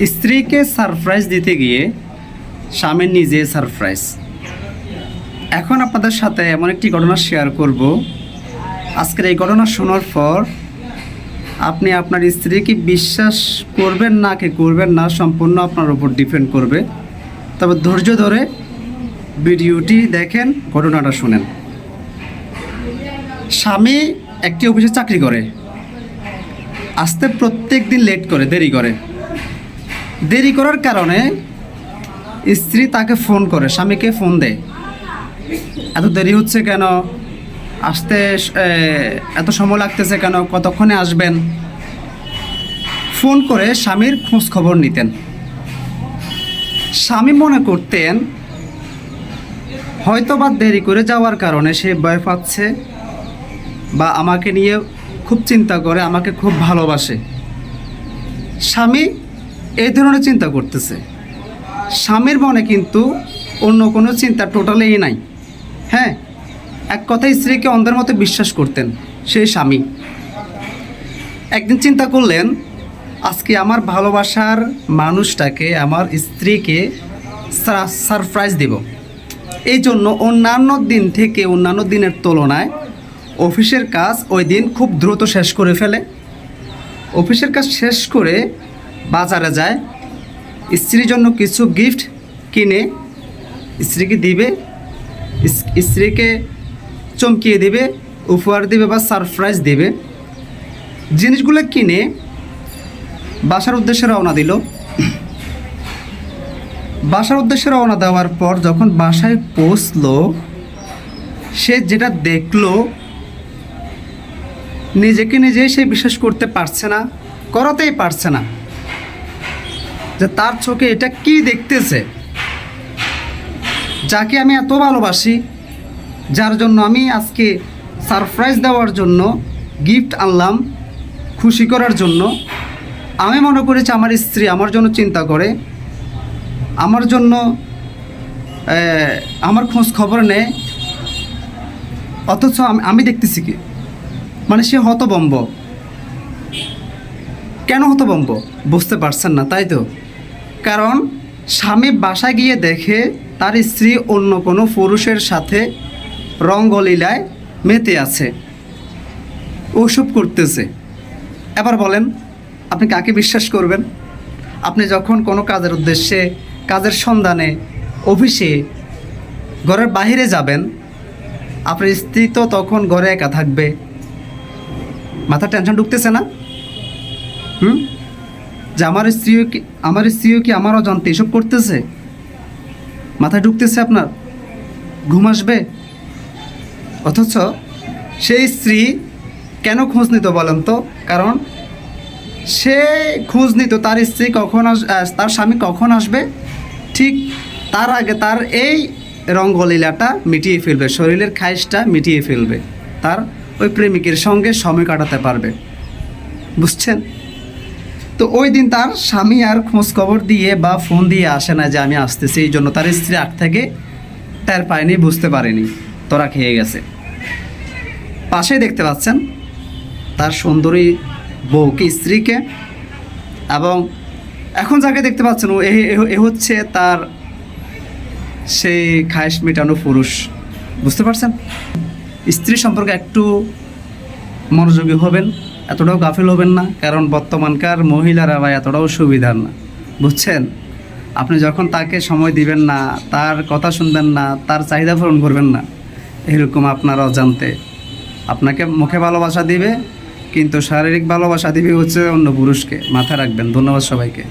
স্ত্রীকে সারপ্রাইজ দিতে গিয়ে স্বামী নিজে সারপ্রাইজ এখন আপনাদের সাথে এমন একটি ঘটনা শেয়ার করব। আজকের এই ঘটনা শোনার পর আপনি আপনার স্ত্রীকে বিশ্বাস করবেন না কি করবেন না, সম্পূর্ণ আপনার উপর ডিপেন্ড করবে। তবে ধৈর্য ধরে ভিডিওটি দেখেন, ঘটনাটা শুনেন। স্বামী একটি অফিসে চাকরি করে। আসতে প্রত্যেক দিন লেট করে, দেরি করে। দেরি করার কারণে স্ত্রী তাকে ফোন করে, স্বামীকে ফোন দেয়। এত দেরি হচ্ছে কেন? আসতে এত সময় লাগতেছে কেন? কতক্ষণে আসবেন? ফোন করে স্বামীর খোঁজ খবর নিতেন। স্বামী মনে করতেন হয়তো বা দেরি করে যাওয়ার কারণে সে ভয় পাচ্ছে বা আমাকে নিয়ে খুব চিন্তা করে, আমাকে খুব ভালোবাসে। স্বামী এই ধরনের চিন্তা করতেছে। স্বামীর মনে কিন্তু অন্য কোনো চিন্তা টোটালেই নাই। হ্যাঁ এক কথায় স্ত্রীকে অন্ধের মতো বিশ্বাস করতেন সেই স্বামী। একদিন চিন্তা করলেন, আজকে আমার ভালোবাসার মানুষটাকে, আমার স্ত্রীকে সারপ্রাইজ দেব। এই জন্য অন্যান্য দিন থেকে অন্যান্য দিনের তুলনায় অফিসের কাজ ওই দিন খুব দ্রুত শেষ করে ফেলে। অফিসের কাজ শেষ করে বাজারে যায়, স্ত্রীর জন্য কিছু গিফট কিনে স্ত্রীকে দিবে স্ত্রীকে চমকিয়ে দিবে, উপহার দিবে বা সারপ্রাইজ দিবে। জিনিসগুলো কিনে বাসার উদ্দেশ্যে রওনা দিল। বাসার উদ্দেশ্যে রওনা দেওয়ার পর যখন বাসায় পৌঁছলো, সে যেটা দেখল, নিজেকে নিজেই সে বিশ্বাস করতে পারছে না, করাতেই পারছে না। যে তার চোখে এটা কি দেখতেছে? যাকে আমি এত ভালোবাসি, যার জন্য আমি আজকে সারপ্রাইজ দেওয়ার জন্য গিফট আনলাম, খুশি করার জন্য, আমি মনে করেছি আমার স্ত্রী আমার জন্য চিন্তা করে, আমার জন্য আমার খোঁজ খবর নেয়, অথচ আমি- দেখতেছি কি? মানে সে হতবম্ব কেন হতবম্ব বুঝতে পারছেন না, তাই তো? কারণ স্বামী বাসায় গিয়ে দেখে তার স্ত্রী অন্য কোনো পুরুষের সাথে রঙ্গলীলায় মেতে আছে ওসব করতেছে। এবার বলেন, আপনি কাকে বিশ্বাস করবেন? আপনি যখন কোনো কাজের উদ্দেশ্যে, কাজের সন্ধানে, অফিসে, ঘরের বাইরে যাবেন, আপনার স্ত্রী তো তখন ঘরে একা থাকবে। মাথা টেনশন ঢুকতেছে না? হুম? যে আমার স্ত্রীও কি আমার স্ত্রীও কি আমার অজান্তে এসব করতেছে? মাথায় ঢুকতেছে আপনার? ঘুম আসবে? অথচ সেই স্ত্রী কেন খোঁজ নিত বলেন তো? কারণ সে খোঁজ নিত তার স্ত্রী কখন আস তার স্বামী কখন আসবে? ঠিক তার আগে তার এই রঙ্গলীলাটা মিটিয়ে ফেলবে, শরীরের খাইশটা মিটিয়ে ফেলবে। তার ওই প্রেমিকের সঙ্গে সময় কাটাতে পারবে। বুঝছেন? তো ওই দিন তার স্বামী আর খোঁজ খবর দিয়ে বা ফোন দিয়ে আসে না যে আমি আসতেছি, এই জন্য তার স্ত্রী আগ থেকে তার পায়নি, বুঝতে পারেনি, তোরা খেয়ে গেছে। পাশেই দেখতে পাচ্ছেন তার সুন্দরী বউকে, স্ত্রীকে, এবং এখন যাকে দেখতে পাচ্ছেন এ হচ্ছে তার সেই খায়েশ মেটানো পুরুষ। বুঝতে পারছেন? স্ত্রী সম্পর্কে একটু মনোযোগী হবেন। এতটাও গাফিল হবেন না, কারণ বর্তমানকার মহিলারা বা এতটাও সুবিধার না। বুঝছেন? আপনি যখন তাকে সময় দিবেন না, তার কথা শুনবেন না, তার চাহিদা পূরণ করবেন না, এরকম আপনার অজান্তে। আপনাকে মুখে ভালোবাসা দিবে, কিন্তু শারীরিক ভালোবাসা দিবে হচ্ছে অন্য পুরুষকে। মাথায় রাখবেন। ধন্যবাদ সবাইকে।